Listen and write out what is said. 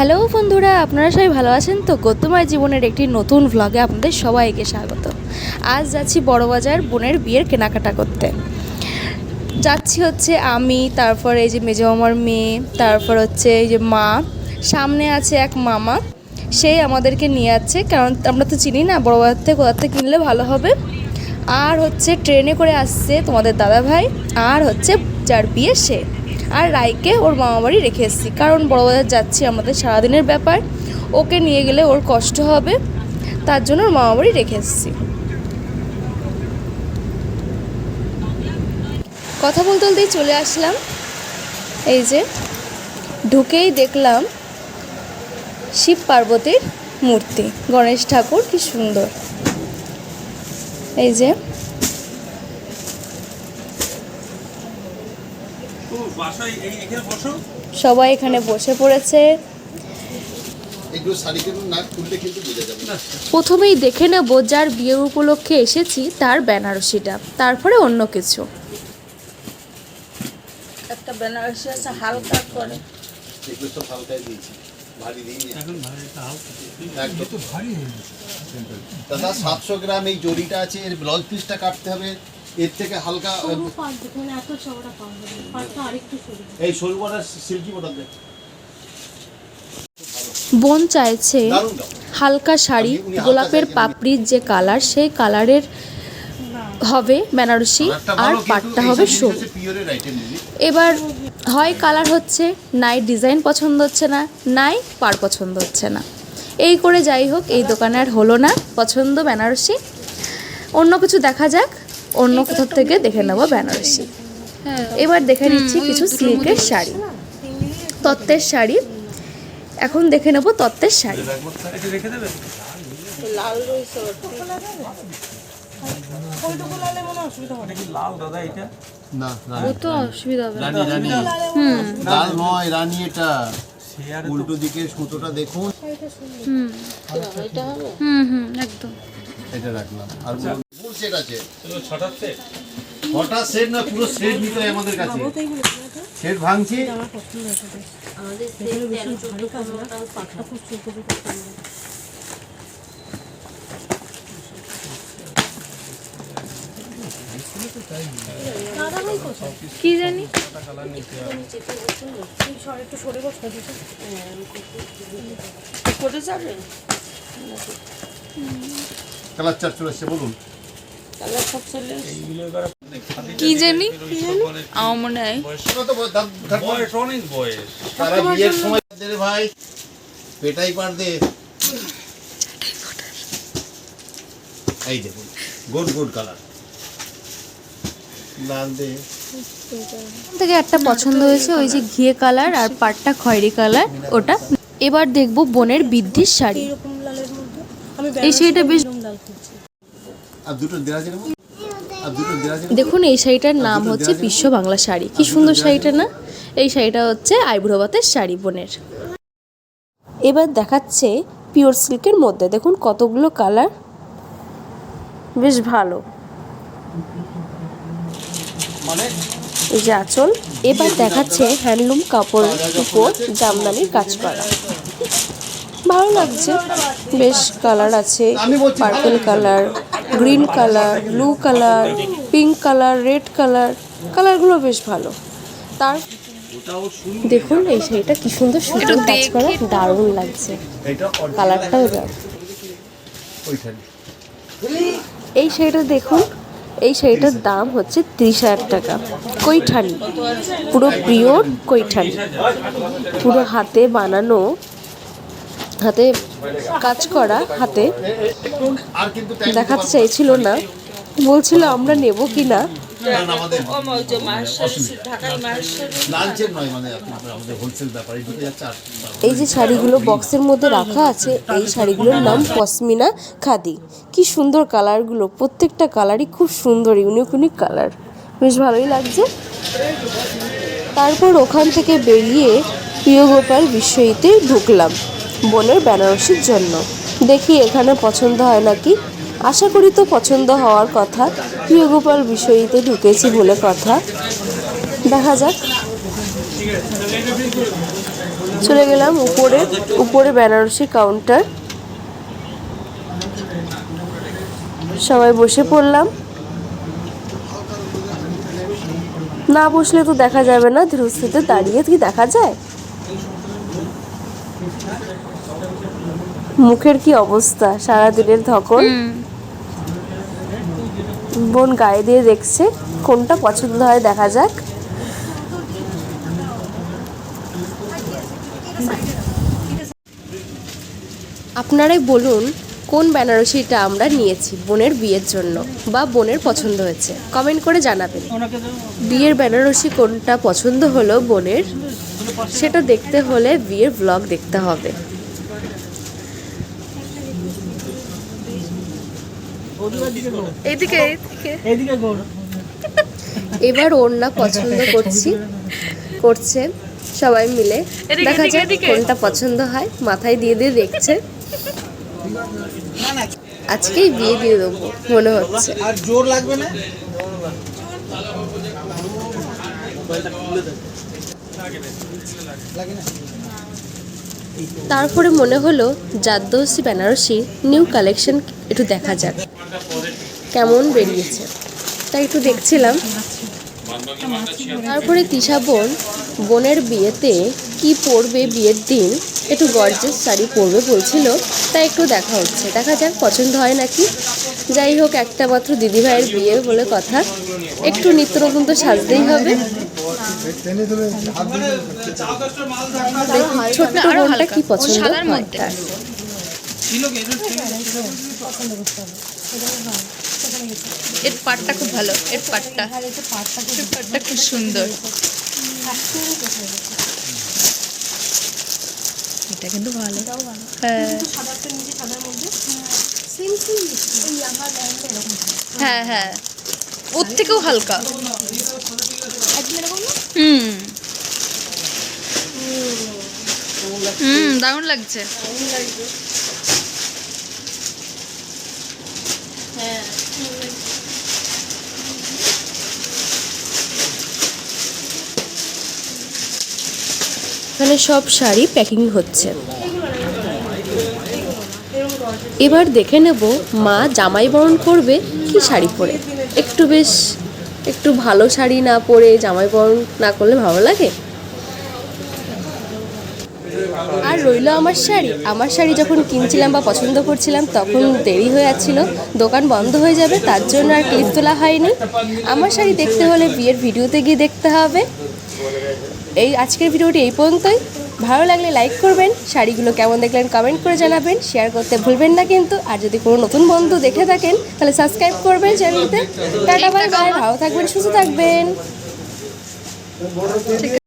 Hello বন্ধুরা, আপনারা সবাই ভালো আছেন? তো গদ্যময় জীবনের একটি নতুন ভ্লগে আপনাদের সবাইকে স্বাগত। আজ যাচ্ছি বড়বাজার বোনের বিয়ের কেনাকাটা করতে। যাচ্ছি হচ্ছে আমি, তারপর এই যে মেজো মামার মেয়ে, তারপর হচ্ছে এই যে মা। সামনে আছে এক মামা, সেই আমাদেরকে নিয়ে যাচ্ছে, কারণ আমরা তো চিনি না বড়বাজার থেকে কোথা থেকে কিনলে ভালো হবে। আর হচ্ছে ট্রেনে করে আসছে তোমাদের দাদা ভাই আর হচ্ছে যার বিয়ে সে। আর রাইকে ওর মামা বাড়ি রেখে এসেছি। কারণ বড়বাজার যাচ্ছি আমাদের সারাদিনের ব্যাপার। ওকে নিয়ে গেলে ওর কষ্ট হবে, তার জন্য ওর মামা বাড়ি রেখে এসেছি। কথা বলতে বলতেই চলে আসলাম। এই যে, ঢুকেই দেখলাম শিব পার্বতীর মূর্তি। গণেশ ঠাকুর, কি সুন্দর। এই যে ও বাসায় এই- এখানে বসো সবাই এখানে বসে পড়েছে। এগুলো শাড়ি কিন্তু না খুললে কিন্তু বোঝা যাবে। না প্রথমেই দেখে নেব যার বিয়ে উপলক্ষে এসেছি তার বেনারসিটা তারপরে অন্য কিছু। একটা বেনারসি আছে হালকা করে। এগুলো সব হালকায় দিয়েছি ভারী দিইনি এখন। ভাইটা হালকা। একদম। দাদা সাতশো গ্রাম এই জরিটা আছে এর ব্লাউজ পিসটা কাটতে হবে। এর থেকে হালকা এই সরু। সিল্কি বর্ডার দেখ। বোন চাইছে হালকা শাড়ি গোলাপের পাপড়ির যে কালার সেই কালারের হবে বেনারসি আর পাটটা হবে দিদি এবার হয় কালার হচ্ছে নাই ডিজাইন পছন্দ হচ্ছে না নাই পার পছন্দ হচ্ছে না। এই করে যাই হোক এই দোকানে আর হলো না পছন্দ বেনারসি। অন্য কিছু দেখা যাক। অন্য কোথাও থেকে দেখে নেব বেনারসি। এবার দেখে নিচ্ছি কিছু সিল্কের শাড়ি। তত্ত্বের শাড়ি। এখন দেখে নেব তত্ত্বের শাড়ি। এটা রেখে দেবে লাল রয়েছে এটা কি লাল দাদা এটা না। ও তো অসুবিধা হবে রানী রানী লাল এটা উল্টো দিকে সুতোটা দেখুন। হুম। হুম। একদম। এটা রাখলাম। আর ফুল সেট আছে। সেট ছটা সেট না পুরো সেট নিতে হয় আমাদের কাছে। সেট ভাঙছি। কি জানি? কালার চার চলে আসছে বলুন। কি জানি আমার মনে হয়। ওটা তো ব- দাম- দাম- বয়স অনেক বয়স। তারা বিয়ের সময় ভাই। পেটাই পার দে এই দেখুন গুড গুড কালার লাল দে। থেকে একটা পছন্দ হয়েছে ওই যে ঘিয়ে কালার আর পাটটা খয়েরি কালার ওটা। এবার দেখব বোনের বৃদ্ধির শাড়ি। এই শাড়িটা বেশ দেখুন এই শাড়িটার নাম হচ্ছে বিশ্ব বাংলা শাড়ি। কি সুন্দর শাড়িটা না? এই শাড়িটা হচ্ছে আইব্রোবাতের শাড়ি বোনের। এবার দেখাচ্ছে পিওর সিল্কের মধ্যে। দেখুন কতগুলো কালার। বেশ ভালো। মানে? এই যে আঁচল। এবার দেখাচ্ছে হ্যান্ডলুম কাপড়ের উপর জামদানির কাজ করা ভালো লাগছে। বেশ কালার আছে purple colour. Green colour blue colour pink colour red colour কালারগুলো বেশ ভালো। তার দেখুন এই শাড়িটা কি সুন্দর সুন্দর কাজ করা দারুণ লাগছে। কালারটাও ওইখানে এই শাড়িটা দেখুন এই শাড়িটার দাম হচ্ছে তিরিশ হাজার টাকা। কৈঠানি। পুরো পিওর কৈঠানি। পুরো হাতে বানানো হাতে কাজ করা হাতে দেখাতে চাইছিল না। বলছিল, আমরা নেব কি না? এই যে শাড়িগুলো বক্সের মধ্যে রাখা আছে, এই শাড়িগুলোর নাম পশমিনা খাদি। কি সুন্দর কালারগুলো, প্রত্যেকটা কালারই খুব সুন্দর, ইউনিক ইউনিক কালার। বেশ ভালোই লাগছে। তারপর ওখান থেকে বেরিয়ে প্রিয়গোপাল বিশ্বইতে ঢুকলাম। বোনের বেনারসির জন্য। দেখি এখানে পছন্দ হয় নাকি? আশা করি তো পছন্দ হওয়ার কথা। প্রিয়গোপাল বিষয়ীতে ঢুকেছি বলে কথা। দেখা যাক। চলে গেলাম উপরে উপরে বেনারসি কাউন্টার। সবাই বসে পড়লাম। না বসলে তো দেখা যাবে না, ধীরস্থিতে দাঁড়িয়ে কি দেখা যায়? মুখের কি অবস্থা? সারাদিনের ধকল বোন গায়ে দিয়ে দেখছে, কোনটা পছন্দ হয় দেখা যাক। আপনারাই বলুন, কোন বেনারসিটা আমরা নিয়েছি বোনের বিয়ের জন্য বা বোনের পছন্দ হয়েছে? কমেন্ট করে জানাবেন। বিয়ের বেনারসি কোনটা পছন্দ হলো বোনের, সেটা দেখতে হলে বিয়ের ব্লগ দেখতে হবে। এদিকে এদিকে। এবার ওড়না পছন্দ করছি করছে সবাই মিলে। দেখা যাক কোনটা পছন্দ হয় মাথায় দিয়ে দিয়ে দেখছে। আজকেই বিয়ে দিয়ে দেবো মনে হচ্ছে। আর জোর লাগবে না? তারপরে মনে হলো জাদ্দোসি বেনারসি নিউ কালেকশন একটু দেখা যাক। কেমন বেরিয়েছে? তাই একটু দেখছিলাম। তারপরে তিশা বোন বোনের বিয়েতে কি পরবে বিয়ের দিন? একটু গর্জেস শাড়ি পরবে বলছিল তাই একটু দেখা হচ্ছে। দেখা যাক পছন্দ হয় নাকি? যাই হোক একটা মাত্র দিদিভাইয়ের বিয়ে বলে কথা। একটু নিত্য নতুন তো সাজতেই হবে। ছোট্ট বোনটা কি পছন্দ হয় তার। এর পাটটা খুব ভালো এর পাটটা। পাটটা খুব সুন্দর। এটা কিন্তু ভালো। হ্যাঁ। হ্যাঁ হ্যাঁ। ওর থেকেও হালকা। হুম। হুম দারুণ লাগছে। এখানে সব শাড়ি প্যাকিং হচ্ছে। এবার দেখে নেব মা জামাই বরণ করবে কি শাড়ি পরে। একটু বেশ, একটু ভালো শাড়ি না পরে জামাই বরণ না করলে ভালো লাগে? আর রইল আমার শাড়ি। আমার শাড়ি যখন কিনছিলাম বা পছন্দ করছিলাম তখন দেরি হয়ে যাচ্ছিল, দোকান বন্ধ হয়ে যাবে, তার জন্য আর ক্লিপ তোলা হয়নি। আমার শাড়ি দেখতে হলে বিয়ের ভিডিওতে গিয়ে দেখতে হবে। এই আজকের ভিডিওটি এই পর্যন্তই। ভালো লাগলে লাইক করবেন শাড়িগুলো কেমন দেখলেন কমেন্ট করে জানাবেন শেয়ার করতে ভুলবেন না কিন্তু। আর যদি কোনো নতুন বন্ধু দেখে থাকেন তাহলে সাবস্ক্রাইব করবেন চ্যানেলতে টাটা বাই বাই ভালো থাকবেন সুস্থ থাকবেন।